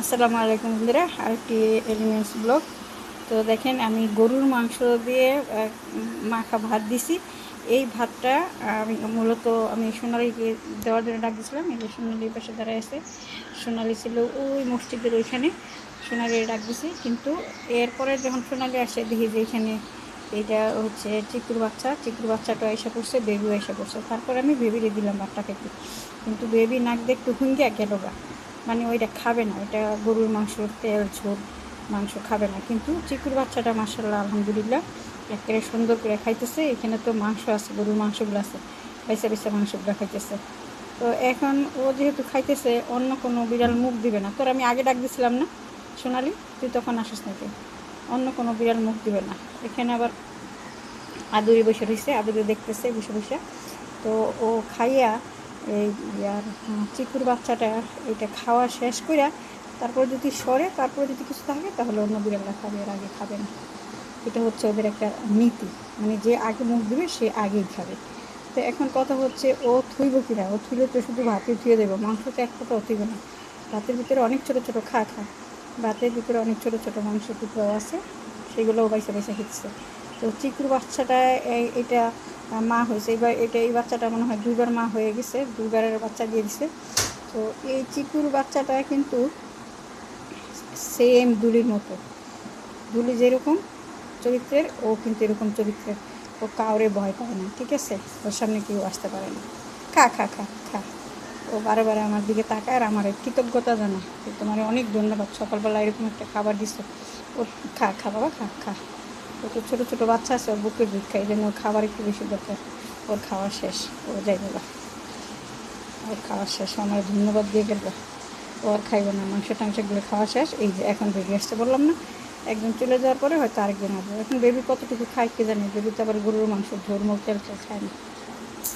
আসসালামু আলাইকুম বন্ধুরা আরেকটি এলিমেন্টস ব্লগ। তো দেখেন, আমি গরুর মাংস দিয়ে মাখা ভাত দিছি। এই ভাতটা আমি মূলত আমি সোনালিকে দেওয়ার জন্য ডাক দিয়েছিলাম এই যে সোনালির পাশে দাঁড়ায় আছে। সোনালি ছিল ওই মসজিদের ওইখানে সোনালি ডাক দিছি। কিন্তু এরপরে যখন সোনালি আসে, দেখি যে এখানে এইটা হচ্ছে চিকুর বাচ্চা। চিকুর বাচ্চাটা এসে পড়ছে বেবিও এসে পড়ছে। তারপর আমি বেবি বেবিরে দিলাম ভাতটা খেতে কিন্তু বেবি নাক দিয়ে একটু হুঙ্গিয়া গেল গা। মানে ওইটা খাবে না, ওইটা গরুর মাংস তেল, ঝোল, মাংস খাবে না। কিন্তু চিকুর বাচ্চাটা মাসাল্লাহ আলহামদুলিল্লাহ, একেবারে সুন্দর করে খাইতেছে। এখানে তো মাংস আছে, গরুর মাংসগুলো আছে পয়সা পয়সা মাংসগুলো খাইতেছে। তো এখন ও যেহেতু খাইতেছে, অন্য কোনো বিড়াল মুখ দিবে না। তোর আমি আগে ডাক দিছিলাম না, সোনালি, তুই তখন আসিস নাকি? অন্য কোনো বিড়াল মুখ দিবে না। এখানে আবার আদুরি বসে রয়েছে আদুরি দেখতেছে, বসে বসে। তো ও খাইয়া এই আর চিকুর বাচ্চাটা এটা খাওয়া শেষ করে তারপর যদি সরে, তারপর যদি কিছু থাকে, তাহলে অন্য বিড়ালরা খাবে, এর আগে খাবে না। এটা হচ্ছে ওদের একটা নীতি। মানে যে আগে মুখ দেবে সে আগেই খাবে। তো এখন কথা হচ্ছে, ও থুইব কিনা? ও থুইলে তো শুধু ভাতে থুয়ে দেবো। মাংস তো এক ফোটা থুইবে না। ভাতের ভিতরে অনেক ছোটো ছোটো খা খা। ভাতের ভিতরে অনেক ছোটো ছোটো মাংস টুকরো আছে সেগুলোও বাইসে বাইসে খেতেছে। তো চিকুর বাচ্চাটা এটা মা হয়েছে। এবার এটা এই বাচ্চাটা মনে হয় দুইবার মা হয়ে গেছে, দুইবারের বাচ্চা দিয়ে দিছে। তো এই চিকুর বাচ্চাটা কিন্তু সেম দুলির মতো। দুলি যেরকম চরিত্রের, ও কিন্তু এরকম চরিত্রের। ও কাউরে ভয় পায় না, ঠিক আছে? ওর সামনে কেউ আসতে পারে না। খা খা খা খা। ও বারে বারে আমার দিকে তাকায় আর আমার কৃতজ্ঞতা জানা তোমার অনেক ধন্যবাদ, সকালবেলা এরকম একটা খাবার দিছো। ও খা খা, বাবা, খা খা। ও তো ছোটো ছোটো বাচ্চা আছে, ওর বুকের দুধ খাই জন্য ওর খাবার একটু বেশি দরকার। ওর খাওয়া শেষ, ও যাই বাবা ওর খাওয়া শেষ, আমার ধন্যবাদ দিয়ে গেল। ও আর খাইব না, মাংস টাংসগুলো খাওয়া শেষ। এই যে এখন বেবি আসতে বললাম না একজন চলে যাওয়ার পরে হয়তো আরেকজন আসবে। এখন বেবি কতটুকু খায় কে জানি বেবি তো আবার গরুর মাংস ঝোর মুখ তেল খায় না।